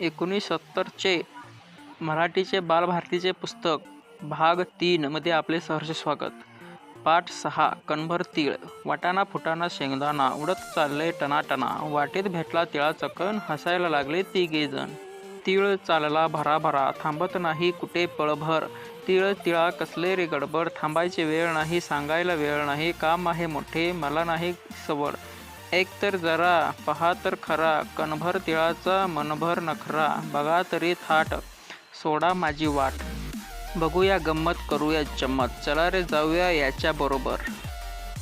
एकोणीस सत्तरचे मराठीचे बालभारतीचे पुस्तक भाग तीनमध्ये आपले सहर्ष स्वागत. पाठ सहा कणभर तीळ वाटाणा फुटाणा शेंगदाणा उडत चालले टनाटना वाटेत भेटला तिळाचा कण हसायला लागले तिघे जण. तीळ चालला भराभरा थांबत नाही कुठे पळभर. तीळ तिळा कसले रे गडबड थांबायची वेळ नाही सांगायला वेळ नाही काम आहे मोठे मला नाही सवड. एक तर जरा पहा तर खरा कणभर तिळाचा मनभर नखरा बघा तरी थाट सोडा माझी वाट. बघूया गंमत करूया चम्मत चला रे जाऊया याच्या बरोबर.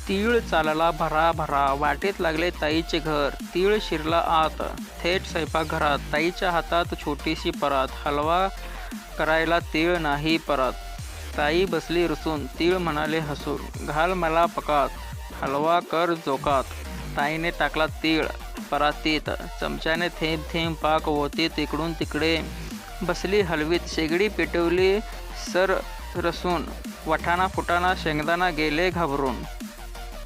तीळ चालला भरा भरा वाटेत लागले ताईचे घर तीळ शिरला आत थेट स्वयंपाकघरात ताईच्या हातात छोटीशी परात हलवा करायला तीळ नाही परत. ताई बसली रुसून तीळ म्हणाले हसून घाल मला पकात हलवा कर जोकात. ताईने टाकला तीळ परातीत. चमच्याने थेंब थेंब पाक होते तिकडून तिकडे. बसली हलवीत शेगडी पेटवली सर रसून. वठाणा फुटाणा शेंगदाणा गेले घाबरून.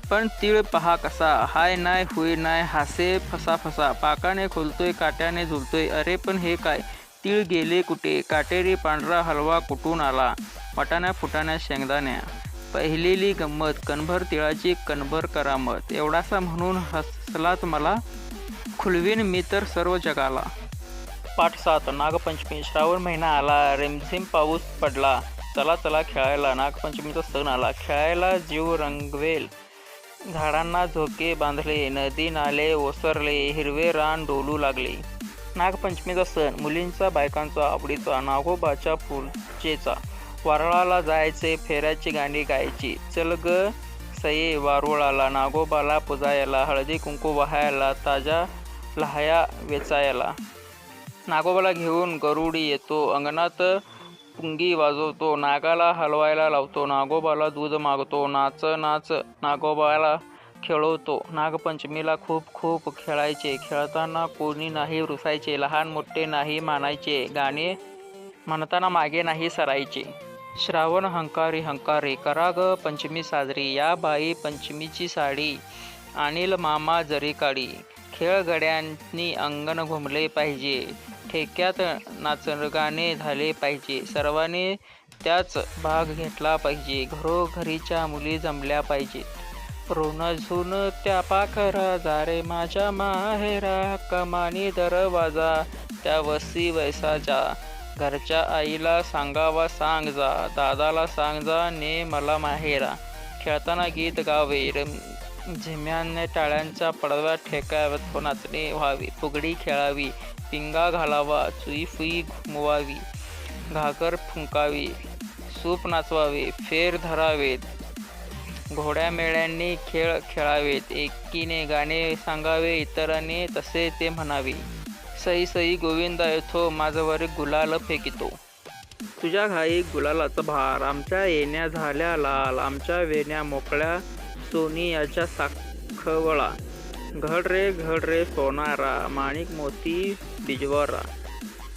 पण तीळ पहा कसा हाय नाय हुई नाय हासे फसा फसा. पाकाने खोलतोय काट्याने झुलतोय. अरे पण हे काय? तीळ गेले कुठे? काटेरी पांढरा हलवा कुठून आला? वटाण्या फुटाण्या शेंगदाण्या. पहिलेली गंमत कणभर तिळाची कणभर करामत एवढासा म्हणून हसलात मला. खुलवीन मी तर सर्व जगाला. पाठ सात नागपंचमी श्रावण महिना आला रिमझिम पाऊस पडला. चला चला खेळायला नागपंचमीचा सण आला. खेळायला जीव रंगवेल. झाडांना झोके बांधले नदी नाले ओसरले हिरवे रान डोलू लागले. नागपंचमीचा सण मुलींचा बायकांचा आवडीचा नागोबाच्या पूजेचा वारळाला जायचे फेऱ्याची गाणी गायची. चल ग सये वारुळाला नागोबाला पुजायला हळदी कुंकू वाहायला ताज्या लहाया वेचायला. नागोबाला घेऊन गरुडी येतो अंगणात पुंगी वाजवतो नागाला हलवायला लावतो नागोबाला दूध मागतो नाच नाच नागोबाला खेळवतो. नागपंचमीला खूप खूप खेळायचे खेळताना कोणी नाही रुसायचे लहान मोठे नाही मानायचे गाणे म्हणताना मागे नाही सरायचे. श्रावण हंकारी हंकारी करा ग पंचमी साजरी या बाई पंचमीची साडी अनिल मामा जरी काळी खेळगड्यांनी अंगण घुमले पाहिजे ठेक्यात नाचगाणे झाले पाहिजे सर्वांनी त्याच भाग घेतला पाहिजे घरोघरीच्या मुली जमल्या पाहिजेत रोन झुन त्या पाखरा जारे माझ्या माहेरा कमानी दरवाजा त्या वसी वैसाच्या घरच्या आईला सांगावा सांग जा दादाला सांग जा ने मला माहेरा. खेळताना गीत गावे झिम्याने टाळ्यांच्या पडव्या ठेकाव्यात नाचणे व्हावी. फुगडी खेळावी पिंगा घालावा चुई फुई घुमवावी घागर फुंकावी सूप नाचवावे फेर धरावेत. घोड्या मेळ्यांनी खेळ खेळावेत एकीने गाणे सांगावे इतरांनी तसे ते म्हणावे. सई सई गोविंदा येथो माझ्यावर गुलाल फेकितो. तुझ्या घाई गुलालाचा भार आमच्या येण्या झाल्या लाल आमच्या वेण्या मोकळ्या सोनी याच्या साखवळा. घड रे घड रे सोनारा माणिक मोती बिजवरा.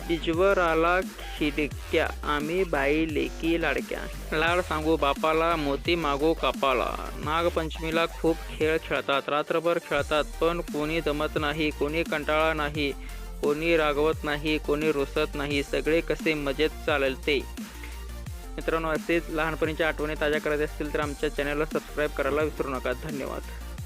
बिजवराला खिडक्या आम्ही बाई लेकी लाडक्या. लाड सांगू बापाला मोती मागू कापाला. नागपंचमीला खूप खेळ खेळतात रात्रभर खेळतात पण कोणी जमत नाही कोणी कंटाळा नाही. कोणी रागवत नाही कोणी रुसत नाही सगळे कसे मजेत चालते? मित्रांनो असेच लहानपणीच्या आठवणी ताज्या करायच्या असतील तर आमच्या चॅनलला सबस्क्राईब करायला विसरू नका. धन्यवाद.